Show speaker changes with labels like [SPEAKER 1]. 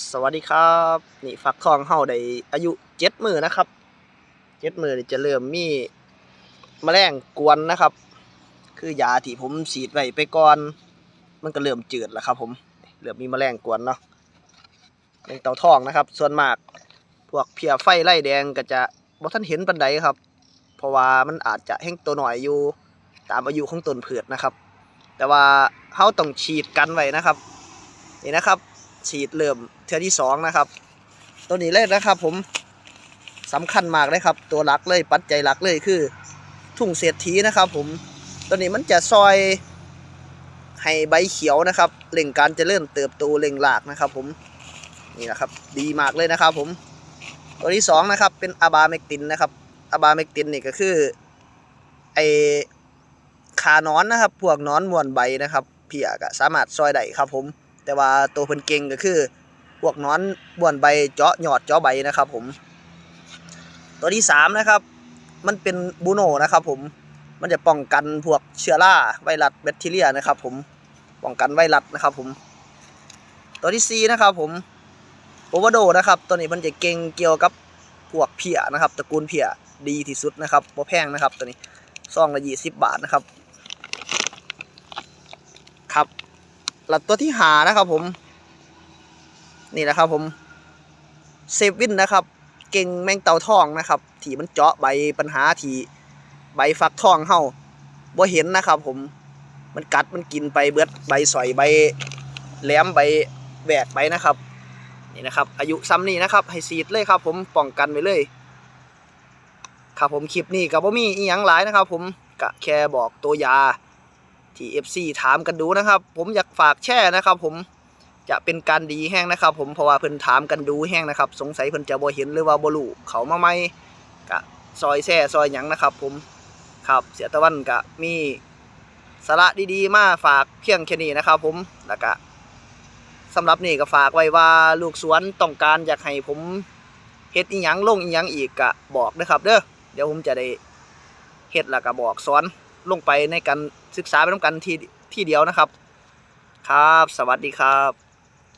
[SPEAKER 1] สวัสดีครับ นี่ฟักทองเฮาได้อายุเจ็ดมือนะครับเจ็ดมือจะเริ่มมีแมลงกวนนะครับ คือยาที่ผมฉีดไว้ไปก่อน มันก็เริ่มจืดแล้วครับ ผมเริ่มมีแมลงกวนเนาะแมลงเต่าทองนะครับ ส่วนมากพวกเพียไฟไล่แดงก็จะบ่ท่านเห็นปันใดครับ เพราะว่ามันอาจจะแห้งตัวหน่อยอยู่ตามอายุของต้นพืชนะครับ แต่ว่าเฮาต้องฉีดกันไว้นะครับ นี่นะครับ ฉีดเริ่มเทือที่สองนะครับ ตัวนี้เลยนะครับ ผมสำคัญมากเลยครับ ตัวหลักเลยปัจจัยหลักเลยคือ ทุ่งเศรษฐีนะครับ ผมตัวนี้มันจะซอยให้ใบเขียวนะครับเร่งการเจริญเติบโตเร่งรากนะครับ ผมนี่นะครับ ดีมากเลยนะครับ ผม ตัวที่สองนะครับ เป็นอะบาเมกตินนะครับอะบาเมกตินนี่ก็คือไอขานอนนะครับ พวกนอนมวนใบนะครับ เพียก็สามารถซอยได้ครับผม แต่ว่าตัวเพิ่นเก่งก็คือพวกนอนบ้วนใบเจาะยอดเจาะใบนะครับ ผม ตัวที่สามนะครับ มันเป็นบูโนนะครับผมมันจะป้องกันพวกเชื้อราไวรัสแบคทีเรียนะครับ ผมป้องกันไวรัสนะครับผมตัวที่สี่นะครับผมโอเวอร์โดนะครับ ตัวนี้มันจะเก่งเกี่ยวกับพวกเพียนะครับตระกูลเพียดีที่สุดนะครับบ่แพงนะครับตัวนี้ซองละยี่สิบบาทนะครับ ครับ หลักตัวที่หานะครับผม นี่นะครับผมเซฟวินนะครับ เก่งแมงเต่าทองนะครับที่มันเจาะใบปัญหาที่ใบฟักทองเฮาบ่เห็นนะครับ ผมมันกัดมันกินไปเบิดใบสอยใบแหลมใบแหวกไปนะครับนี่นะครับ อายุซ้ำนี่นะครับให้ซีดเลยครับ ผมป้องกันไว้เลยครับผมคลิปนี้ก็บ่มีอีหยังหลายนะครับ ผมก็แค่บอกตัวยา ที่ FC ถามกันดูนะครับ ผมอยากฝากแช่นะครับ ผมจะเป็นการดีแห้งนะครับ ผมเพราะว่าเพิ่นถามกันดูแห้งนะครับ สงสัยเพิ่นจะบ่เห็นหรือว่าบ่รู้เขามาไหมกะซอยแช่ซอยหยังนะครับ ผมครับเสียตะวันกะมีสาระดีๆ มาฝากเพียงแค่นี้นะครับ ผมแล้วก็สำหรับนี่ก็ฝากไว้ว่าลูกสวนต้องการอยากให้ผมเฮ็ดอีหยังลงอีหยังอีกกะบอกนะครับ เด้อเดี๋ยวผมจะได้เฮ็ดแล้วก็บอกสอน ลงไปในการศึกษาไปน้ำกันที่ที่เดียวนะครับ ครับ สวัสดีครับ